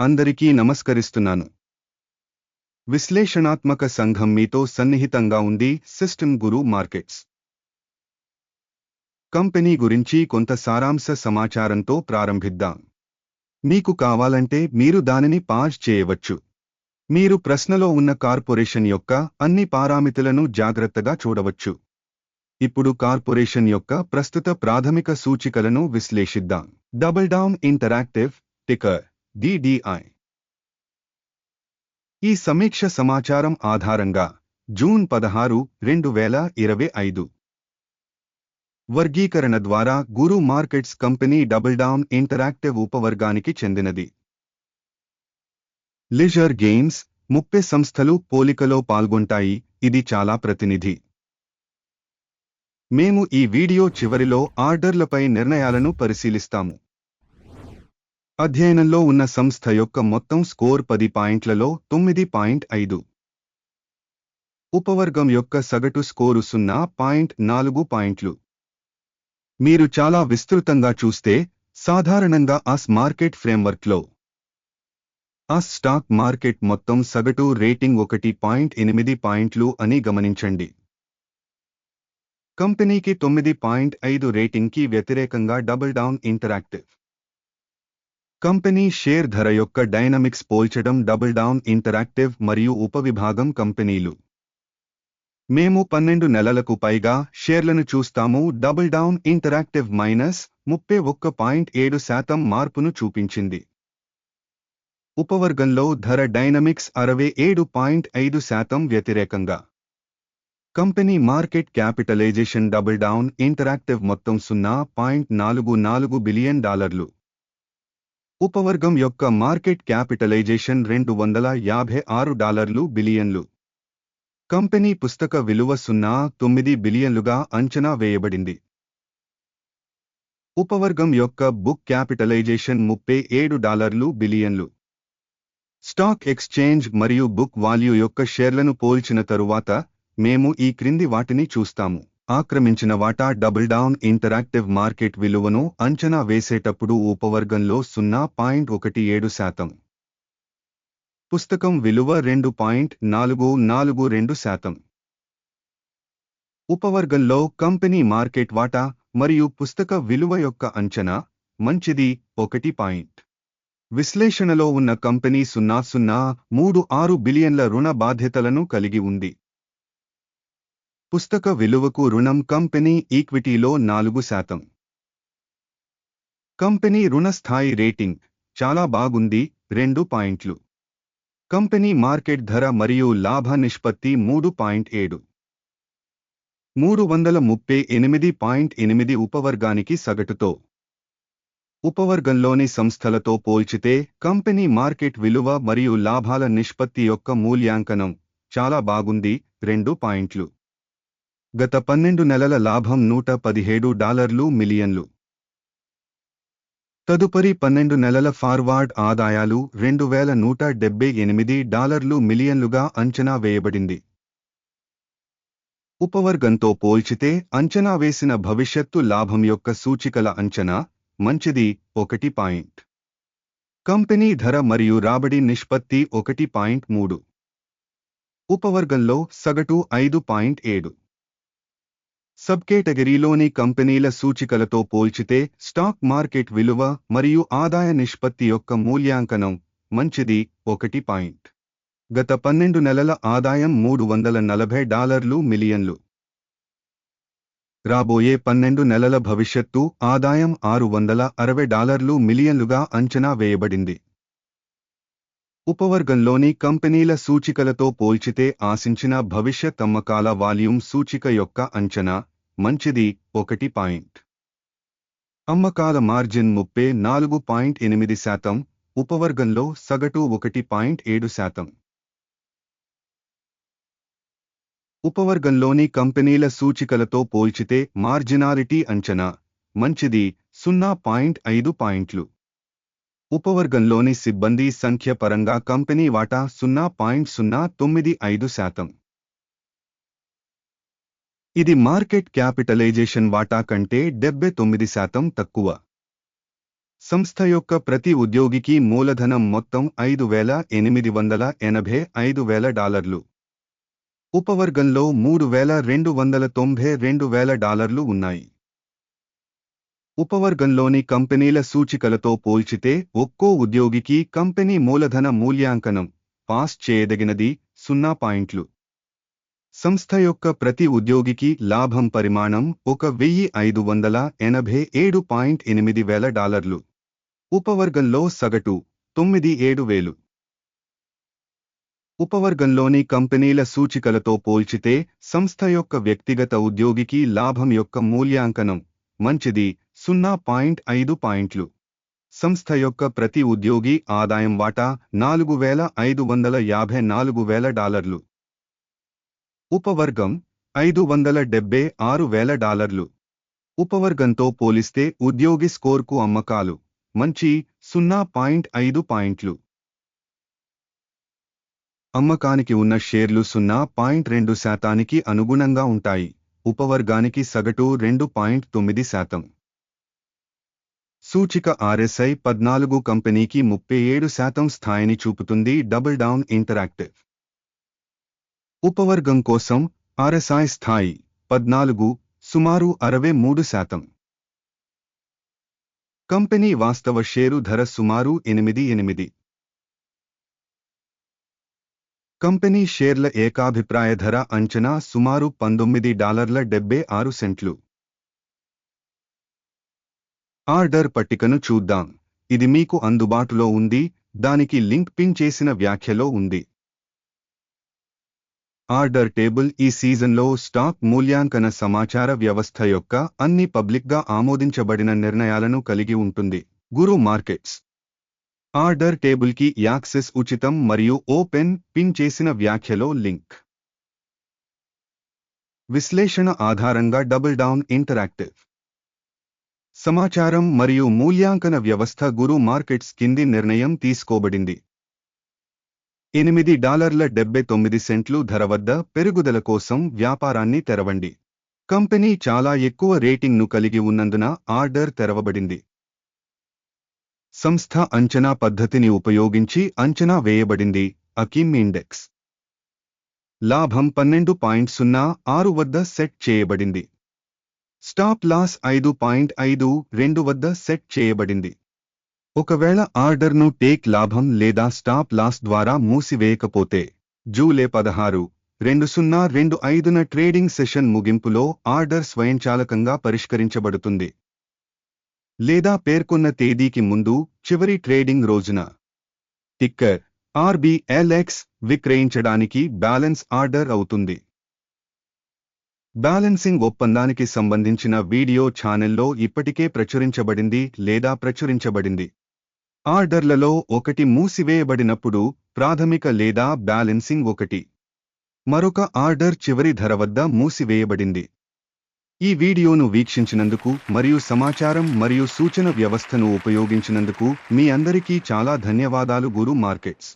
అందరికీ నమస్కరిస్తున్నాను. విశ్లేషణాత్మక సంఘం మీతో సన్నిహితంగా ఉంది సిస్టమ్ గురు మార్కెట్స్ కంపెనీ గురించి కొంత సారాంశ సమాచారంతో ప్రారంభిద్దాం. మీకు కావాలంటే మీరు దానిని పాజ్ చేయవచ్చు. మీరు ప్రశ్నలో ఉన్న కార్పొరేషన్ యొక్క అన్ని పారామితులను జాగ్రత్తగా చూడవచ్చు. ఇప్పుడు కార్పొరేషన్ యొక్క ప్రస్తుత ప్రాథమిక సూచికలను విశ్లేషిద్దాం. Double down interactive ticker DDI ఈ సమీక్ష సమాచారం ఆధారంగా జూన్ పదహారు రెండు వేల ఇరవై ఐదు. వర్గీకరణ ద్వారా Guru Markets company double down interactive ఉపవర్గానికి చెందినది. లిజర్ గేమ్స్ ముప్పై సంస్థలు పోలికలో పాల్గొంటాయి ఇది చాలా ప్రతినిధి. మేము ఈ వీడియో చివరిలో ఆర్డర్లపై నిర్ణయాలను పరిశీలిస్తాము. అధ్యయనంలో ఉన్న సంస్థ యొక్క మొత్తం స్కోర్ పది పాయింట్లలో తొమ్మిది పాయింట్ ఐదు. ఉపవర్గం యొక్క సగటు స్కోరు సున్నా పాయింట్ నాలుగు పాయింట్లు. మీరు చాలా విస్తృతంగా చూస్తే సాధారణంగా ఆస్ మార్కెట్ ఫ్రేమ్వర్క్లో. ఆస్ స్టాక్ మార్కెట్ మొత్తం సగటు రేటింగ్ ఒకటి పాయింట్ ఎనిమిది పాయింట్లు అని గమనించండి. కంపెనీకి తొమ్మిది పాయింట్ ఐదు రేటింగ్కి వ్యతిరేకంగా double down interactive. Company share ధర యొక్క డైనమిక్స్ పోల్చడం డబుల్ డౌన్ ఇంటరాక్టివ్ మరియు ఉపవిభాగం కంపెనీలు. మేము పన్నెండు నెలలకు పైగా షేర్లను చూస్తాము. డబుల్ డౌన్ ఇంటరాక్టివ్ మైనస్ ముప్పై ఒక్క పాయింట్ ఏడు శాతం మార్పును చూపించింది. ఉపవర్గంలో ధర డైనమిక్స్ అరవై ఏడు పాయింట్ ఐదు శాతం వ్యతిరేకంగా. Company market capitalization double down interactive మొత్తం సున్నా పాయింట్ నాలుగు నాలుగు బిలియన్ డాలర్లు. ఉపవర్గం యొక్క మార్కెట్ క్యాపిటలైజేషన్ రెండు వందల యాభై ఆరు డాలర్లు బిలియన్లు. కంపెనీ పుస్తక విలువ సున్నా తొమ్మిది బిలియన్లుగా అంచనా వేయబడింది. ఉపవర్గం యొక్క బుక్ క్యాపిటలైజేషన్ ముప్పై ఏడు డాలర్లు బిలియన్లు. స్టాక్ ఎక్స్చేంజ్ మరియు బుక్ వాల్యూ యొక్క షేర్లను పోల్చిన తరువాత మేము ఈ క్రింది వాటిని చూస్తాము. ఆక్రమించిన వాటా డబుల్ డౌన్ ఇంటరాక్టివ్ మార్కెట్ విలువను అంచనా వేసేటప్పుడు ఉపవర్గంలో సున్నా పాయింట్ ఒకటి ఏడు శాతం. పుస్తకం విలువ రెండు పాయింట్ నాలుగు నాలుగు రెండు శాతం. ఉపవర్గంలో కంపెనీ మార్కెట్ వాటా మరియు పుస్తక విలువ యొక్క అంచనా మంచిది ఒకటి పాయింట్. విశ్లేషణలో ఉన్న కంపెనీ సున్నా సున్నా మూడు ఆరు బిలియన్ల రుణ బాధ్యతలను కలిగి ఉంది. పుస్తక విలువకు రుణం కంపెనీ ఈక్విటీలో నాలుగు శాతం. కంపెనీ రుణ స్థాయి రేటింగ్ చాలా బాగుంది రెండు పాయింట్లు. కంపెనీ మార్కెట్ ధర మరియు లాభ నిష్పత్తి మూడు పాయింట్ ఏడు. మూడు వందల ముప్పై ఎనిమిది పాయింట్ ఎనిమిది ఉపవర్గానికి సగటుతో. ఉపవర్గంలోని సంస్థలతో పోల్చితే కంపెనీ మార్కెట్ విలువ మరియు లాభాల నిష్పత్తి యొక్క మూల్యాంకనం చాలా బాగుంది రెండు పాయింట్లు. గత పన్నెండు నెలల లాభం నూట పదిహేడు డాలర్లు మిలియన్లు. తదుపరి పన్నెండు నెలల ఫార్వార్డ్ ఆదాయాలు రెండు వేల నూట డెబ్బై ఎనిమిది డాలర్లు మిలియన్లుగా అంచనా వేయబడింది. ఉపవర్గంతో పోల్చితే అంచనా వేసిన భవిష్యత్తు లాభం యొక్క సూచికల అంచనా మంచిది ఒకటి పాయింట్. కంపెనీ ధర మరియు రాబడి నిష్పత్తి ఒకటి పాయింట్ మూడు. ఉపవర్గంలో సగటు ఐదు పాయింట్ ఏడు. సబ్ కేటగిరీలోని కంపెనీల సూచికలతో పోల్చితే స్టాక్ మార్కెట్ విలువ మరియు ఆదాయ నిష్పత్తి యొక్క మూల్యాంకనం మంచిది. ఒకటి పాయింట్. గత పన్నెండు నెలల ఆదాయం మూడు వందల నలభై డాలర్లు మిలియన్లు. రాబోయే పన్నెండు నెలల భవిష్యత్తు ఆదాయం ఆరు వందల అరవై డాలర్లు మిలియన్లుగా అంచనా వేయబడింది. ఉపవర్గంలోని కంపెనీల సూచికలతో పోల్చితే ఆశించిన భవిష్యత్ అమ్మకాల వాల్యూమ్ సూచిక యొక్క అంచనా మంచిది ఒకటి పాయింట్. అమ్మకాల మార్జిన్ ముప్పై నాలుగు పాయింట్ ఎనిమిది శాతం ఉపవర్గంలో సగటు ఒకటి పాయింట్ ఏడు శాతం. ఉపవర్గంలోని కంపెనీల సూచికలతో పోల్చితే మార్జినాలిటీ అంచనా మంచిది సున్నా పాయింట్ ఐదు పాయింట్లు. ఉపవర్గంలోని సిబ్బంది సంఖ్య పరంగా కంపెనీ వాటా సున్నా పాయింట్ సున్నా తొమ్మిది ఐదు శాతం. ఇది మార్కెట్ క్యాపిటలైజేషన్ వాటా కంటే డెబ్బై తొమ్మిది శాతం తక్కువ. సంస్థ యొక్క ప్రతి ఉద్యోగికి మూలధనం మొత్తం ఐదు వేల ఎనిమిది వందల ఎనభై ఐదు వేల డాలర్లు. ఉపవర్గంలో మూడు వేల రెండు వందల తొంభై రెండు వేల డాలర్లు ఉన్నాయి. ఉపవర్గంలోని కంపెనీల సూచికలతో పోల్చితే ఒక్కో ఉద్యోగికి కంపెనీ మూలధన మూల్యాంకనం పాస్ చేయదగినది సున్నా పాయింట్లు. సంస్థ యొక్క ప్రతి ఉద్యోగికి లాభం పరిమాణం ఒక వెయ్యి ఐదు వందల ఎనభై ఏడు పాయింట్ ఎనిమిది వేల డాలర్లు. ఉపవర్గంలో సగటు తొమ్మిది ఏడు వేలు. ఉపవర్గంలోని కంపెనీల సూచికలతో పోల్చితే సంస్థ యొక్క వ్యక్తిగత ఉద్యోగికి లాభం యొక్క మూల్యాంకనం మంచిది సున్నా పాయింట్ ఐదు పాయింట్లు. సంస్థ యొక్క ప్రతి ఉద్యోగి ఆదాయం వాటా నాలుగు వేల ఐదు వందల యాభై నాలుగు వేల డాలర్లు. ఉపవర్గం ఐదు వందల డెబ్బై ఆరు వేల డాలర్లు. ఉపవర్గంతో పోలిస్తే ఉద్యోగి స్కోర్కు అమ్మకాలు. మంచి సున్నా పాయింట్ ఐదు పాయింట్లు. అమ్మకానికి ఉన్న షేర్లు సున్నా పాయింట్ రెండు శాతానికి అనుగుణంగా ఉంటాయి. ఉపవర్గానికి సగటు రెండు పాయింట్ తొమ్మిది శాతం. సూచిక ఆర్ఎస్ఐ పద్నాలుగు కంపెనీకి ముప్పై ఏడు శాతం స్థాయిని చూపుతుంది డబుల్ డౌన్ ఇంటరాక్టివ్. ఉపవర్గం కోసం ఆర్ఎస్ఐ స్థాయి పద్నాలుగు సుమారు అరవై మూడు శాతం. కంపెనీ వాస్తవ షేరు ధర సుమారు ఎనిమిది ఎనిమిది. కంపెనీ షేర్ల ఏకాభిప్రాయ ధర అంచనా సుమారు పంతొమ్మిది డాలర్ల డెబ్బై ఆరు సెంట్లు. ఆర్డర్ పట్టికను చూద్దాం. ఇది మీకు అందుబాటులో ఉంది. దానికి లింక్ పిన్ చేసిన వ్యాఖ్యలో ఉంది. ఆర్డర్ టేబుల్ ఈ సీజన్లో స్టాక్ మూల్యాంకన సమాచార వ్యవస్థ యొక్క అన్ని పబ్లిక్గా ఆమోదించబడిన నిర్ణయాలను కలిగి ఉంటుంది. Guru Markets. ఆర్డర్ టేబుల్కి యాక్సెస్ ఉచితం మరియు ఓపెన్ పిన్ చేసిన వ్యాఖ్యలో లింక్. విశ్లేషణ ఆధారంగా డబుల్ డౌన్ ఇంటరాక్టివ్. సమాచారం మరియు మూల్యాంకన వ్యవస్థ గురు మార్కెట్స్ కింది నిర్ణయం తీసుకోబడింది. ఎనిమిది డాలర్ల డెబ్బై తొమ్మిది సెంట్లు ధర వద్ద పెరుగుదల కోసం వ్యాపారాన్ని తెరవండి. కంపెనీ చాలా ఎక్కువ రేటింగ్ను కలిగి ఉన్నందున ఆర్డర్ తెరవబడింది. సంస్థ అంచనా పద్ధతిని ఉపయోగించి అంచనా వేయబడింది. అకిమ్ ఇండెక్స్. లాభం పన్నెండు పాయింట్ సున్నా ఆరు వద్ద సెట్ చేయబడింది. స్టాప్ లాస్ ఐదు పాయింట్ ఐదు రెండు వద్ద సెట్ చేయబడింది. ఒకవేళ ఆర్డర్ను టేక్ లాభం లేదా స్టాప్ లాస్ ద్వారా మూసివేయకపోతే జూలై పదహారు రెండు సున్నా రెండు ఐదున ట్రేడింగ్ సెషన్ ముగింపులో ఆర్డర్ స్వయంచాలకంగా పరిష్కరించబడుతుంది. లేదా పేర్కొన్న తేదీకి ముందు చివరి ట్రేడింగ్ రోజున. టిక్కర్ ఆర్బిఎల్ఎక్స్ విక్రయించడానికి బ్యాలెన్స్ ఆర్డర్ అవుతుంది. బ్యాలెన్సింగ్ ఒప్పందానికి సంబంధించిన వీడియో ఛానెల్లో ఇప్పటికే ప్రచురించబడింది లేదా ప్రచురించబడింది. ఆర్డర్లలో ఒకటి మూసివేయబడినప్పుడు ప్రాథమిక లేదా బ్యాలెన్సింగ్ ఒకటి. మరొక ఆర్డర్ చివరి ధర వద్ద మూసివేయబడింది. ఈ వీడియోను వీక్షించినందుకు మరియు సమాచారం మరియు సూచన వ్యవస్థను ఉపయోగించినందుకు మీ అందరికీ చాలా ధన్యవాదాలు గురు మార్కెట్స్.